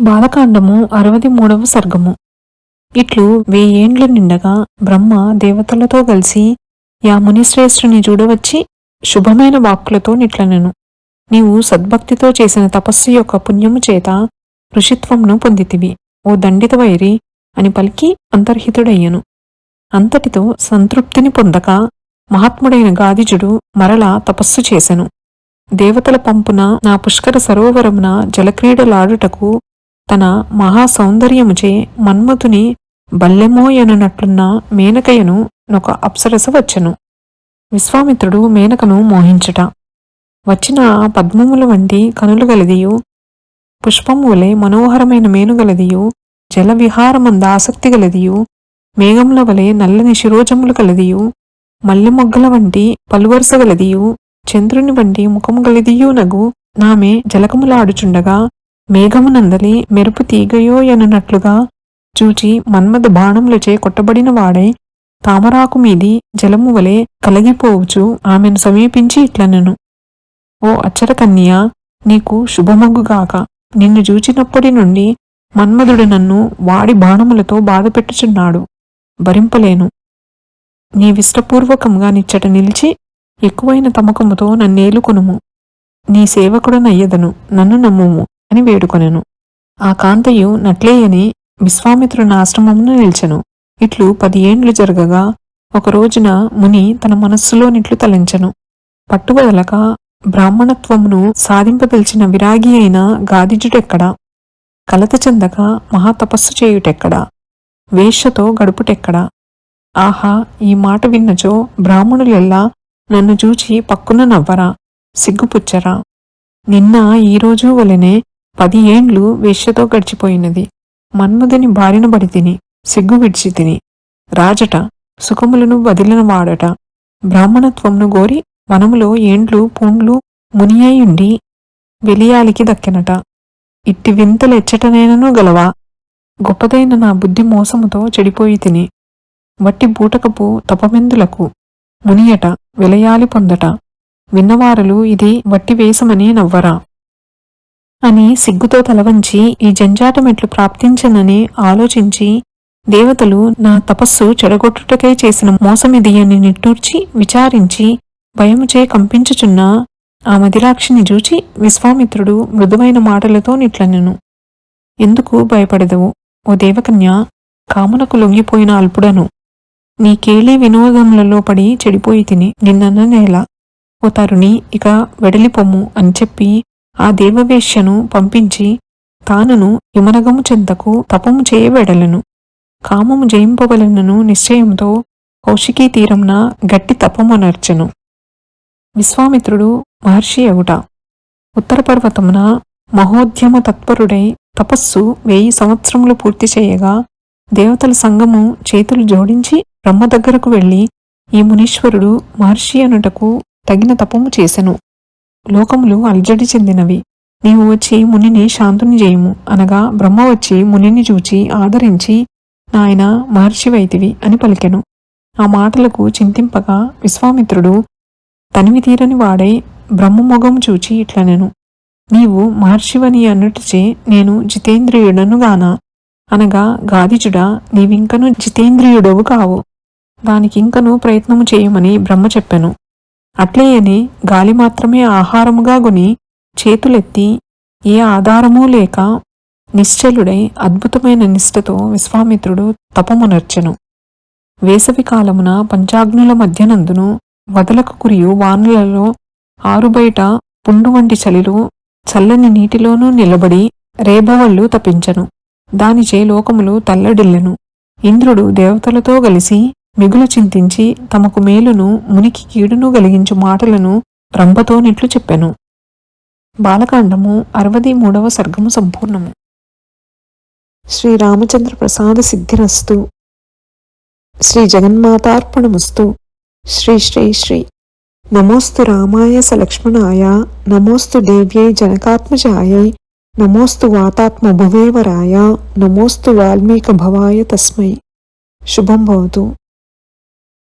బాలకాండము అరవది మూడవ సర్గము. ఇట్లు వెయ్యేండ్లు నిండగా బ్రహ్మ దేవతలతో కలిసి యా మునిశ్రేష్ఠుని చూడవచ్చి శుభమైన వాక్కులతో నిట్లనెను. నీవు సద్భక్తితో చేసిన తపస్సు యొక్క పుణ్యము చేత ఋషిత్వంను పొందితివి. ఓ దండిత వైరి అని పలికి అంతర్హితుడయ్యను. అంతటితో సంతృప్తిని పొందక మహాత్ముడైన గాదిజుడు మరలా తపస్సు చేసెను. దేవతల పంపున నా పుష్కర సరోవరమున జలక్రీడలాడుటకు తన మహా సౌందర్యముచే మన్మథుని బల్లెమోయనున్నట్లున్న మేనకయ్యను నొక అప్సరస వచ్చెను. విశ్వామిత్రుడు మేనకను మోహించుట. వచ్చిన పద్మముల వంటి కనులు గలదియు పుష్పము వలె మనోహరమైన మేనుగలదియు జల విహారమంద ఆసక్తి గలదియు మేఘముల వలె నల్లని శిరోజములు కలదియు మల్లె మొగ్గల వంటి పలువరుస గలదియు చంద్రుని వంటి ముఖము గలదియు నగు నామె జలకములాడుచుండగా మేఘమునందలి మెరుపు తీగయో ఎనున్నట్లుగా చూచి మన్మద బాణములచే కొట్టబడిన వాడై తామరాకు మీది జలము వలె కలగిపోవుచు ఆమెను సమీపించి ఇట్లనెను. ఓ అచ్చరకన్య నీకు శుభమగ్గుగాక నిన్ను చూచినప్పటి నుండి మన్మధుడు నన్ను వాడి బాణములతో బాధపెట్టుచున్నాడు. భరింపలేను. నీ విష్టపూర్వకంగా నిచ్చట నిలిచి ఎక్కువైన తమకముతో నన్నేలుకొనుము నీ సేవకుడనయ్యదను. నన్ను నమ్ముము. అని వేడుకొనెను. ఆ కాంతయు నట్లేయని విశ్వామిత్రుని ఆశ్రమమును నిలిచెను. ఇట్లు పది ఏండ్లు జరగగా ఒక రోజున ముని తన మనస్సులో నిట్లు తలంచెను. పట్టువదలక బ్రాహ్మణత్వమును సాధింపదలిచిన విరాగి అయిన గాదిజుటెక్కడా? కలత చెందక మహాతపస్సు చేయుటెక్కడా? వేష్యతో గడుపుటెక్కడా? ఆహా ఈ మాట విన్నచో బ్రాహ్మణులెల్లా నన్ను చూచి పక్కున నవ్వరా సిగ్గుపుచ్చరా? నిన్న ఈరోజు వలెనే పది ఏండ్లు వేష్యతో గడిచిపోయినది. మన్మధుని బారిన పడి తిని సిగ్గు విడిచి తిని. రాజట సుఖములను వదిలిన వాడట. బ్రాహ్మణత్వంను గోరి వనములో ఏండ్లు పూండ్లు మునియయుండి వెలియాలికి దక్కెనట. ఇట్టి వింతలెచ్చటనేనను గలవా? గొప్పదైన నా బుద్ధి మోసముతో చెడిపోయి తిని. వట్టి బూటకపు తపమెందులకు మునియట విలయాలి పొందట. విన్నవారలు ఇది వట్టి వేసమని నవ్వరా? అని సిగ్గుతో తలవంచి ఈ జంజాటమెట్లు ప్రాప్తించనని ఆలోచించి దేవతలు నా తపస్సు చెడగొట్టుటకై చేసిన మోసమిది అని నిట్టూర్చి విచారించి భయముచే కంపించుచున్న ఆ మదిరాక్షిని చూచి విశ్వామిత్రుడు మృదువైన మాటలతో నిట్లనెను. ఎందుకు భయపడదవు? ఓ దేవకన్య కామునకు లొంగిపోయిన అల్పుడను. నీ కేళి వినోదములలో పడి చెడిపోయి తిని నిన్నన్న నేల ఓ తరుణి ఇక వెడలిపొమ్ము అని చెప్పి ఆ దేవవేశ్యను పంపించి తానును హిమనగము చెంతకు తపము చేయబెడలను. కామము జయింపవలనను నిశ్చయంతో కౌశికీ తీరంన గట్టి తపమునర్చెను విశ్వామిత్రుడు మహర్షి ఎగుట ఉత్తర పర్వతమున మహోద్యమ తత్పరుడై తపస్సు వెయ్యి సంవత్సరములు పూర్తి చేయగా దేవతల సంఘము చేతులు జోడించి బ్రహ్మ దగ్గరకు వెళ్ళి ఈ మునీశ్వరుడు మహర్షి అనుటకు తగిన తపము చేసెను. లోకములు అల్జడి చెందినవి. నీవు వచ్చి మునిని శాంతుని చేయము. అనగా బ్రహ్మ వచ్చి మునిని చూచి ఆదరించి నాయన మహర్షివైతివి అని పలికెను. ఆ మాటలకు చింతింపగా విశ్వామిత్రుడు తనివి తీరని వాడై బ్రహ్మముఖం చూచి ఇట్లనెను. నీవు మహర్షివని అన్నట్టుచే నేను జితేంద్రియుడను గానా? అనగా గాదిజుడా నీవింకను జితేంద్రియుడవు కావు. దానికింకను ప్రయత్నము చేయమని బ్రహ్మ చెప్పెను. అట్లేయని గాలి మాత్రమే ఆహారముగా గుని చేతులెత్తి ఏ ఆధారమూ లేక నిశ్చలుడై అద్భుతమైన నిష్ఠతో విశ్వామిత్రుడు తపమునర్చెను. వేసవి కాలమున పంచాగ్నుల మధ్యనందును వదలకు కురియు వానులలో ఆరుబయట పుండు వంటి చలిలో చల్లని నీటిలోనూ నిలబడి రేబవళ్ళు తపించను. దానిచే లోకములు తల్లడిల్లెను. ఇంద్రుడు దేవతలతో కలిసి మిగులు చింతించి తమకు మేలును మునికి కీడును కలిగించు మాటలను రంభతో నిట్లు చెప్పెను. బాలకాండము అరవది మూడవ సర్గము సంపూర్ణము. శ్రీరామచంద్ర ప్రసాద సిద్ధిరస్తు. శ్రీ జగన్మాతార్పణమస్తు. శ్రీ శ్రీ శ్రీ. నమోస్తు రామాయ సలక్ష్మణాయ నమోస్తు దేవ్యై జనకాత్మజాయై నమోస్తు వాతాత్మ భువేవరాయ నమోస్తు వాల్మీక భవాయ తస్మై. శుభం భవతు.